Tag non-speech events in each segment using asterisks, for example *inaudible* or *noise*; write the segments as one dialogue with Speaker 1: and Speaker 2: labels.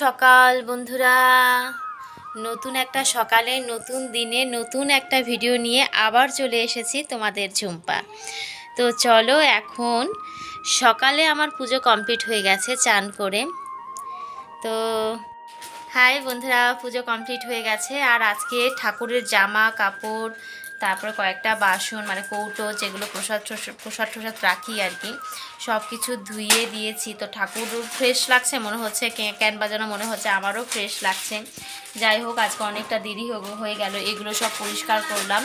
Speaker 1: সকাল, বন্ধুরা। নতুন একটা সকালে, নতুন দিনে, নতুন একটা ভিডিও নিয়ে আবার চলে এসেছি তোমাদের ঝুম্পা। তো চলো এখন সকালে আমার পুজো কমপ্লিট হয়ে গেছে চান করে। তো, হাই বন্ধুরা, পুজো কমপ্লিট হয়ে গেছে। আর আজকে ঠাকুরের জামা, কাপড় তারপরে কয়েকটা বাসন মানে কৌটো যেগুলো প্রসাদ প্রসাদ টসাদ রাখি আর কি সব কিছু ধুয়ে দিয়েছি। তো ঠাকুর ফ্রেশ লাগছে, মনে হচ্ছে ক্যান বাজানো মনে হচ্ছে আমারও ফ্রেশ লাগছে। যাই হোক, আজকে অনেকটা দেরি হয়ে গেল, এগুলো সব পরিষ্কার করলাম।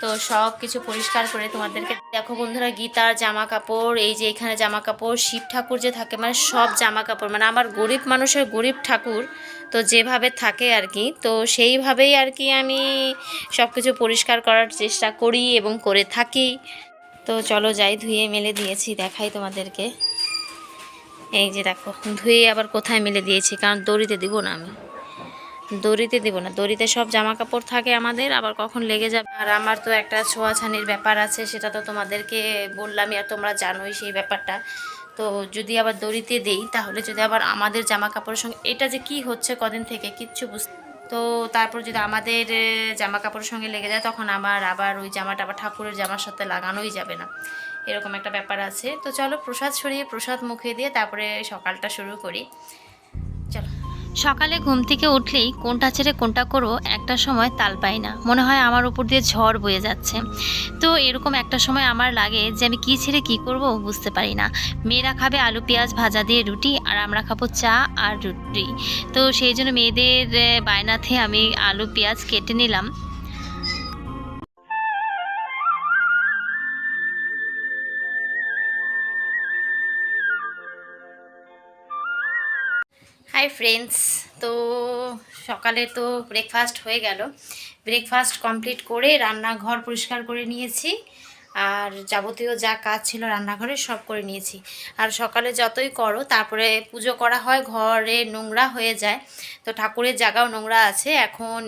Speaker 1: তো সব কিছু পরিষ্কার করে তোমাদেরকে দেখো বন্ধুরা গীতার জামা কাপড় এই যে এখানে জামা কাপড় শিব ঠাকুর যে থাকে মানে সব জামা কাপড় মানে আমার গরিব মানুষের গরিব ঠাকুর তো যেভাবে থাকে আর কি, তো সেইভাবেই আর কি আমি সব কিছু পরিষ্কার করার চেষ্টা করি এবং করে থাকি। তো চলো যাই, ধুয়ে মেলে দিয়েছি, দেখাই তোমাদেরকে। এই যে দেখো, ধুয়ে আবার কোথায় মেলে দিয়েছি, কারণ দড়িতে দিব না আমি। দড়িতে দিব না, দড়িতে সব জামা কাপড় থাকে আমাদের, আবার কখন লেগে যাবে। আর আমার তো একটা ছোঁয়াছানির ব্যাপার আছে, সেটা তো তোমাদেরকে বললামই, আর তোমরা জানোই সেই ব্যাপারটা। তো যদি আবার দড়িতে দেই, তাহলে যদি আবার আমাদের জামা কাপড়ের সঙ্গে, এটা যে কি হচ্ছে কদিন থেকে কিচ্ছু বুঝ, তো তারপর যদি আমাদের জামা কাপড়ের সঙ্গে লেগে যায়, তখন আমার আবার ওই জামাটা আবার ঠাকুরের জামার সাথে লাগানোই যাবে না। এরকম একটা ব্যাপার আছে। তো চলো প্রসাদ সরিয়ে প্রসাদ মুখে দিয়ে তারপরে সকালটা শুরু করি। সকালে ঘুম থেকে উঠলেই কোনটা ছেড়ে কোনটা করব, একটা সময় তাল পাই না। মনে হয় আমার উপর দিয়ে ঝড় বয়ে যাচ্ছে। তো এরকম একটা সময় আমার লাগে যে আমি কী ছেড়ে কী করব বুঝতে পারি না। মেয়েরা খাবে আলু, পেঁয়াজ ভাজা দিয়ে রুটি আর আমরা খাব চা আর রুটি। তো সেই জন্য মেয়েদের বায়নাতে আমি আলু, পেঁয়াজ কেটে নিলাম। হাই ফ্রেন্ডস তো সকালে তো ব্রেকফাস্ট হয়ে গেল। ব্রেকফাস্ট কমপ্লিট করে রান্নাঘর পরিষ্কার করে নিয়েছি। আর যাবতীয় যা কাজ ছিল রান্নাঘরে সব করে নিয়েছি। আর সকালে যতই করো, তারপরে পুজো করা হয়, ঘরে নোংরা হয়ে যায়। তো ঠাকুরের জায়গাও নোংরা আছে। এখন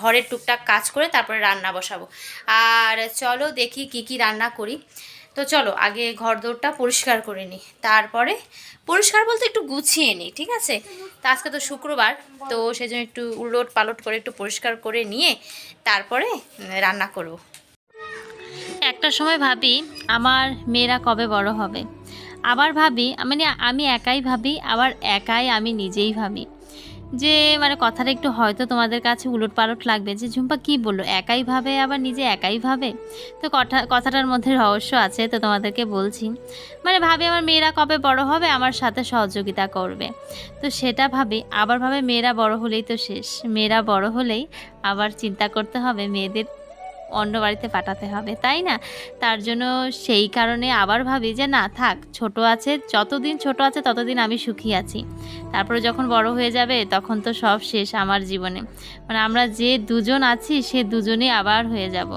Speaker 1: ঘরের টুকটাক কাজ করে তারপরে রান্না বসাবো। আর চলো দেখি কি কি রান্না করি। তো চলো, আগে ঘর দৌড়টা পরিষ্কার করে নিই। তারপরে, পরিষ্কার বলতে একটু গুছিয়ে নিই, ঠিক আছে? তা আজকে তো শুক্রবার, তো সেজন্য একটু উলট পালট করে একটু পরিষ্কার করে নিয়ে তারপরে রান্না করব। একটা সময় ভাবি, আমার মেয়েরা কবে বড় হবে? আবার ভাবি মানে আমি একাই ভাবি, আবার একাই আমি নিজেই ভাবি। যে মানে কথাটা একটু হয়তো তোমাদের কাছে উলট পালট লাগবে যে, ঝুম্পা কি বলল? একাই ভাবে আবার নিজে একাই ভাবে? তো কথা, কথাটার মধ্যে রহস্য আছে, তো তোমাদেরকে বলছি। মানে ভাবে আমার মেয়েরা কবে বড় হবে? আমার সাথে সহযোগিতা করবে। তো সেটা ভাবে, আবার ভাবে মেয়েরা বড় হলেই তো শেষ। মেয়েরা বড় হলেই আবার চিন্তা করতে হবে মেয়েদের অন্য বাড়িতে পাঠাতে হবে, তাই না? তার জন্য সেই কারণে আবার ভাবি যে না, থাক, ছোট আছে, যতদিন ছোট আছে ততদিন আমি সুখী আছি। তারপরে যখন বড় হয়ে যাবে তখন তো সব শেষ আমার জীবনে। মানে আমরা যে দুজন আছি সে দুজনেই আবার হয়ে যাব।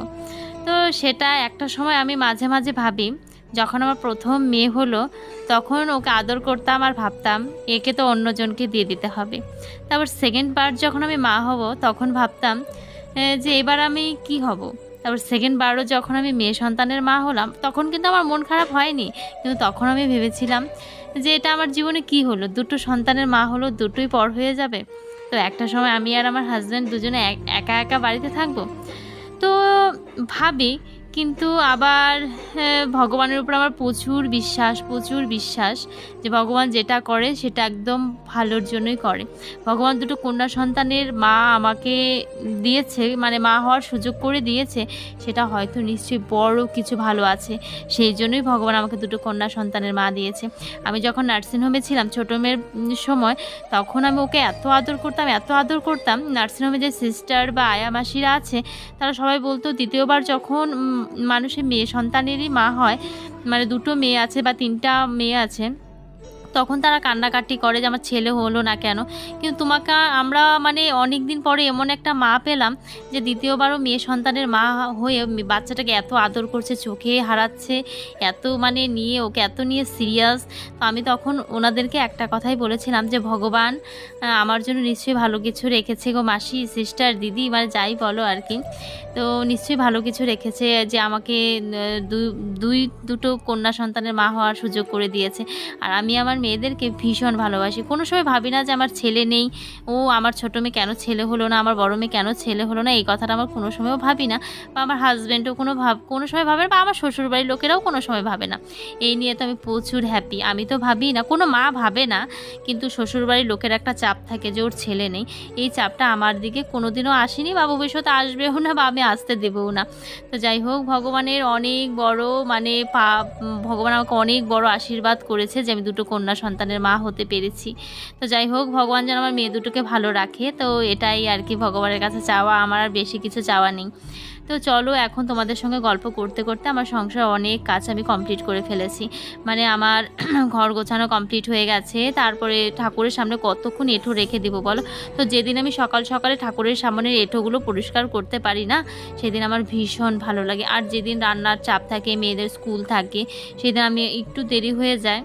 Speaker 1: তো সেটা একটা সময় আমি মাঝে মাঝে ভাবি, যখন আমার প্রথম মেয়ে হলো তখন ওকে আদর করতাম আর ভাবতাম, একে তো অন্যজনকে দিয়ে দিতে হবে। তারপর সেকেন্ড পার্ট যখন আমি মা হব তখন ভাবতাম যে এবার আমি কি হব? তারপর সেকেন্ড বারও যখন আমি মেয়ে সন্তানের মা হলাম, তখন কিন্তু আমার মন খারাপ হয়নি। কিন্তু তখন আমি ভেবেছিলাম যে এটা আমার জীবনে কি হলো? দুটো সন্তানের মা হলো, দুটোই পর হয়ে যাবে। তো একটা সময় আমি আর আমার হাজব্যান্ড দুজনে এক- একা বাড়িতে থাকব। তো ভাবি কিন্তু আবার ভগবানের উপর আমার প্রচুর বিশ্বাস প্রচুর বিশ্বাস যে ভগবান যেটা করে সেটা একদম ভালোর জন্যই করে। ভগবান দুটো কন্যা সন্তানের মা আমাকে দিয়েছে মানে মা হওয়ার সুযোগ করে দিয়েছে, সেটা হয়তো নিশ্চয়ই বড় কিছু ভালো আছে, সেই জন্যই ভগবান আমাকে দুটো কন্যা সন্তানের মা দিয়েছে। আমি যখন নার্সিংহোমে ছিলাম ছোটো মেয়ের সময়, তখন আমি ওকে এত আদর করতাম, এত আদর করতাম নার্সিংহোমে যে সিস্টার বা আয়া মাসিরা আছে, তারা সবাই বলতো, দ্বিতীয়বার যখন মানুষের মেয়ে সন্তানেরই মা হয় মানে দুটো মেয়ে আছে বা তিনটা মেয়ে আছে তখন তারা কান্নাকাটি করে যে আমার ছেলে হলো না কেন। কিন্তু তোমাকে আমরা মানে অনেক দিন পরে এমন একটা মা পেলাম যে দ্বিতীয়বারও মেয়ে সন্তানের মা হয়ে বাচ্চাটাকে এত আদর করছে, চোখে হারাচ্ছে, এত মানে নিয়ে ওকে এত নিয়ে সিরিয়াস তো আমি তখন ওনাদেরকে একটা কথাই বলেছিলাম যে, ভগবান আমার জন্য নিশ্চয়ই ভালো কিছু রেখেছে গো মাসি সিস্টার দিদি মানে যাই বলো আর কি। তো নিশ্চয়ই ভালো কিছু রেখেছে যে আমাকে দুই, দুটো কন্যা সন্তানের মা হওয়ার সুযোগ করে দিয়েছে। আর আমি আমার মেয়েদেরকে ভীষণ ভালোবাসি। কোনো সময় ভাবি না যে আমার ছেলে নেই। ও আমার ছোটো মেয়ে কেন ছেলে হলো না? আমার বড় মেয়ে কেন ছেলে হলো না? এই কথাটা আমার কোনো সময়ও ভাবি না। বা আমার হাজব্যান্ডও কোনো ভাব, কোনো সময় ভাবে না। বা আমার শ্বশুরবাড়ির লোকেরাও কোনো সময় ভাবে না। এই নিয়ে তো আমি প্রচুর হ্যাপি আমি তো ভাবি না, কোনো মা ভাবে না। কিন্তু শ্বশুরবাড়ির লোকের একটা চাপ থাকে যে ওর ছেলে নেই। এই চাপটা আমার দিকে কোনোদিনও আসেনি বা ভবিষ্যতে আসবেও না বা আমি আসতে দেবও না। তো যাই হোক, ভগবানের অনেক বড় মানে পা ভগবান আমাকে অনেক বড় আশীর্বাদ করেছে যে আমি দুটো কন্যা সন্তানের মা হতে পেরেছি। তো যাই হোক, ভগবান যেন আমার মেয়ে দুটোকে ভালো রাখে। তো এটাই আর কি ভগবানের কাছে চাওয়া, আমার আর বেশি কিছু চাওয়া নেই। তো চলো এখন তোমাদের সঙ্গে গল্প করতে করতে আমার সংসার অনেক কাজ আমি কমপ্লিট করে ফেলেছি। মানে আমার *clears throat* ঘর গোছানো কমপ্লিট হয়ে গেছে। তারপরে ঠাকুরের সামনে কতক্ষণ এঁঠো রেখে দেবো বলো? তো যেদিন আমি সকাল সকালে ঠাকুরের সামনের এঁঠোগুলো পরিষ্কার করতে পারি না, সেদিন আমার ভীষণ ভালো লাগে। আর যেদিন রান্নার চাপ থাকে, মেয়েদের স্কুল থাকে, সেদিন আমি একটু দেরি হয়ে যায়।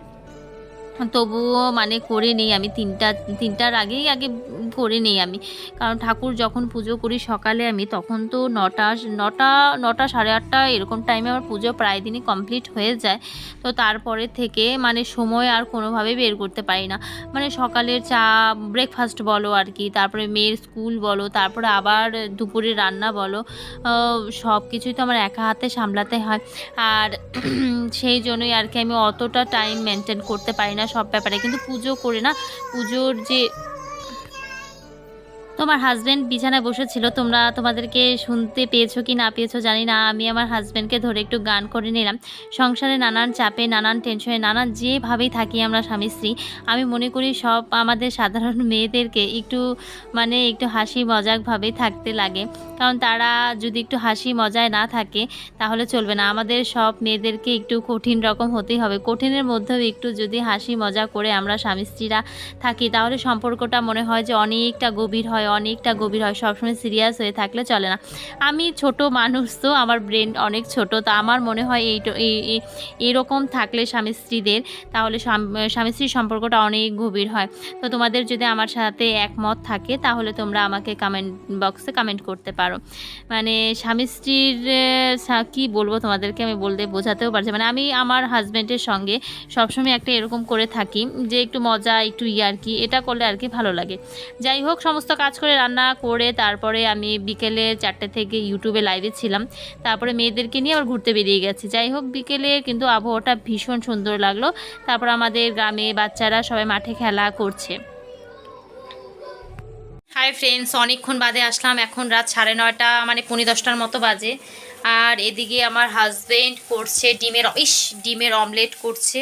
Speaker 1: তবুও মানে করে নেই আমি তিনটা, তিনটার আগেই আগে করে নেই আমি। কারণ ঠাকুর যখন পুজো করি সকালে আমি, তখন তো নটা নটা নটা সাড়ে আটটা এরকম টাইমে আমার পুজো প্রায় দিনই কমপ্লিট হয়ে যায়। তো তারপরে থেকে মানে সময় আর কোনোভাবে বের করতে পারি না। মানে সকালের চা ব্রেকফাস্ট বলো আর কি, তারপরে মেয়ের স্কুল বলো, তারপরে আবার দুপুরে রান্না বলো সব কিছুই তো আমার একা হাতে সামলাতে হয়। আর সেই জন্যই আর কি আমি অতটা টাইম মেনটেন করতে পারি না। সব ব্যাপারে। কিন্তু পুজো করে না পুজোর যে তোমার হাজব্যান্ড বিছানায় বসেছিল, তোমরা তোমাদেরকে শুনতে পেয়েছ কি না পেয়েছ জানি না, আমি আমার হাজব্যান্ডকে ধরে একটু গান করে নিলাম। সংসারে নানান চাপে, নানান টেনশনে নানান যেভাবেই থাকি আমরা স্বামী স্ত্রী, আমি মনে করি সব আমাদের সাধারণ মেয়েদেরকে একটু মানে একটু হাসি মজাকভাবেই থাকতে লাগে। কারণ তারা যদি একটু হাসি মজায় না থাকে, তাহলে চলবে না। আমাদের সব মেয়েদেরকে একটু কঠিন রকম হতেই হবে। কঠিনের মধ্যেও একটু যদি হাসি মজা করে আমরা স্বামী স্ত্রীরা থাকি, তাহলে সম্পর্কটা মনে হয় যে অনেকটা গভীর হয় অনেকটা গভীর হয়, সবসময় সিরিয়াস হয়ে থাকলে চলে না। আমি ছোট মানুষ তো, আমার ব্রেন অনেক ছোট, তো আমার মনে হয় এই এরকম থাকলে স্বামী স্ত্রীদের, তাহলে স্বামী স্ত্রীর সম্পর্কটা অনেক গভীর হয়। তো তোমাদের যদি আমার সাথে একমত থাকে, তাহলে তোমরা আমাকে কমেন্ট বক্সে কমেন্ট করতে পারো। মানে স্বামী স্ত্রীর কি বলব তোমাদেরকে? আমি বলতে, বোঝাতেও পারছি মানে আমি আমার হাজব্যান্ডের সঙ্গে সবসময় একটা এরকম করে থাকি যে, একটু মজা, একটু ইয়ার্কি এটা করলে আর কি ভালো লাগে। যাই হোক, সমস্ত কাজ করে রান্না করে তারপরে আমি বিকেলে চারটে থেকে ইউটিউবে লাইভে ছিলাম। তারপরে মেয়েদেরকে নিয়ে আবার ঘুরতে বেরিয়ে গেছি। যাই হোক, বিকেলে কিন্তু আবহাওয়াটা ভীষণ সুন্দর লাগল। তারপর আমাদের গ্রামে বাচ্চারা সবাই মাঠে খেলা করছে। হাই ফ্রেন্ডস অনেকক্ষণ বাদে আসলাম। এখন রাত সাড়ে নয়টা মানে পৌনে দশটার মতো বাজে। আর এদিকে আমার হাজবেন্ড করছে ডিমের, ইস, ডিমের অমলেট করছে।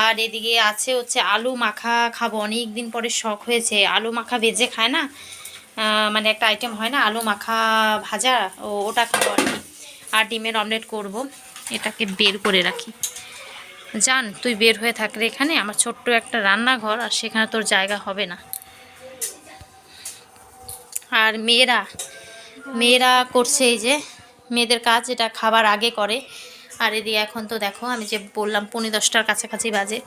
Speaker 1: আর এদিকে আছে হচ্ছে আলু মাখা খাব। অনেক দিন পরে শখ হয়েছে। আলু মাখা ভেজে খায় না? মানে একটা আইটেম হয় না? আলু মাখা ভাজা, ও, ওটা খাব আর কি। আর ডিমের অমলেট করব। এটাকে বের করে রাখি। জান, তুই বের হয়ে থাকলে এখানে? আমার ছোট্ট একটা রান্নাঘর আর সেখানে তোর জায়গা হবে না। আর মেয়েরা মেয়েরা করছে এই যে, মেয়েদের কাজ, এটা খাবার আগে করে। আর এদিকে এখন তো দেখো, আমি যে বললাম পৌনে দশটার কাছাকাছি বাজে।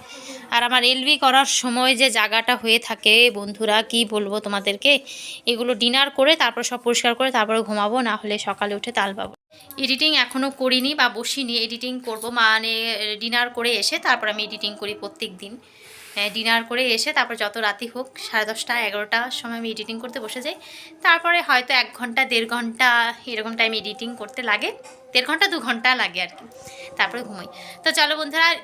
Speaker 1: আর আমার এলবি করার সময় যে জায়গাটা হয়ে থাকে, বন্ধুরা, কি বলব তোমাদেরকে? এগুলো ডিনার করে তারপর সব পরিষ্কার করে তারপরে ঘুমাবো, না হলে সকালে উঠে তাল পাবো এডিটিং এখনও করিনি বা বসিনি, এডিটিং করব। মানে ডিনার করে এসে তারপর আমি এডিটিং করি প্রত্যেক দিন। ডিনার করে এসে তারপর যত রাতি হোক, সাড়ে দশটা, এগারোটার সময় আমি এডিটিং করতে বসে যাই। তারপরে হয়তো এক ঘণ্টা, দেড় ঘণ্টা, এরকম টাইম এডিটিং করতে লাগে। দেড় ঘণ্টা, দু ঘণ্টা লাগে আর কি। তারপরে ঘুমোই। তো চলো বন্ধুরা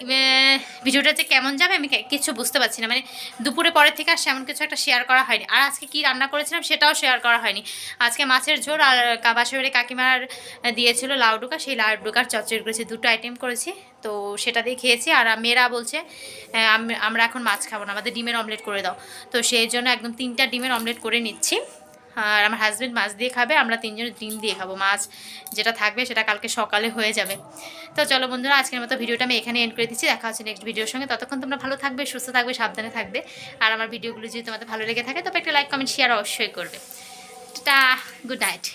Speaker 1: ভিডিওটা যে কেমন যাবে আমি কিছু বুঝতে পারছি না। মানে দুপুরে পরের থেকে আর সেমন কিছু একটা শেয়ার করা হয়নি। আর আজকে কি রান্না করেছিলাম সেটাও শেয়ার করা হয়নি। আজকে মাছের ঝোল আর কাবাসের কাকিমার দিয়েছিল লাউডুকা সেই লাউ ডুকার চচ্চড়ি করেছি, দুটো আইটেম করেছি। তো সেটা দিয়ে খেয়েছি। আর মেয়েরা বলছে আম- আমরা এখন মাছ খাব না, আমাদের ডিমের অমলেট করে দাও। তো সেই জন্য একদম তিনটা ডিমের অমলেট করে নিচ্ছি। আর আমার হাজব্যান্ড মাছ দিয়ে খাবে, আমরা তিনজন ডিম দিয়ে খাব মাছ যেটা থাকবে সেটা কালকে সকালে হয়ে যাবে। তো চলো বন্ধুরা, আজকের মতো ভিডিওটা আমি এখানে এন্ড করে দিচ্ছি। দেখা হচ্ছে নেক্সট ভিডিওর সঙ্গে। ততক্ষণ তোমরা ভালো থাকবে, সুস্থ থাকবে, সাবধানে থাকবে। আর আমার ভিডিওগুলো যদি তোমাদের ভালো লেগে থাকে, তবে একটা লাইক কমেন্ট শেয়ার অবশ্যই করবে। টা গুড নাইট